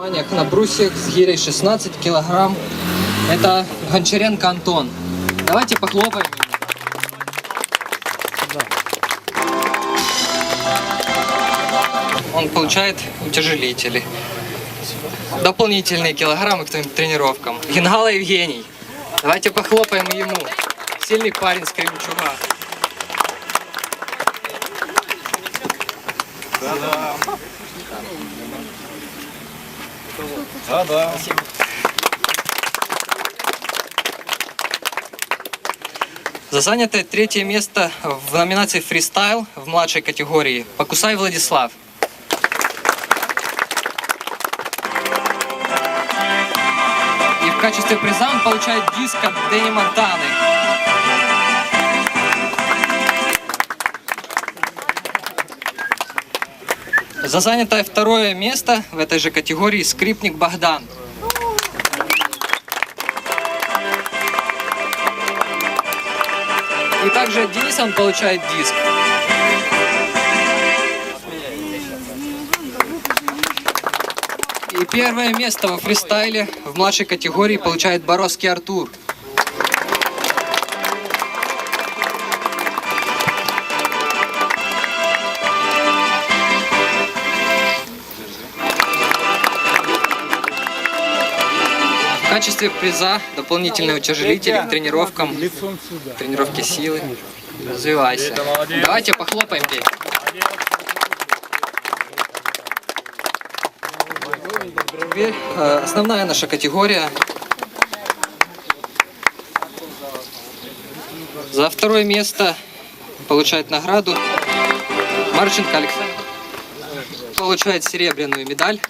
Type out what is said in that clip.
Внимание, на брусьях с гирей 16 килограмм. Это Гончаренко Антон. Давайте похлопаем. Он получает утяжелители. Дополнительные килограммы к твоим тренировкам. Генгала Евгений. Давайте похлопаем ему. Сильный парень с Кременчуга. Да-да. За занятое третье место в номинации фристайл в младшей категории Покусай Владислав. И в качестве приза он получает диск от Дэнни Монтаны. За занятое второе место в этой же категории скрипник Богдан. И также от он получает диск. И первое место во фристайле в младшей категории получает Боровский Артур. В качестве приза дополнительные утяжелители к тренировкам тренировки силы. Развивайся. Давайте похлопаем здесь. Основная наша категория. За второе место получает награду Марченко Александр. Получает серебряную медаль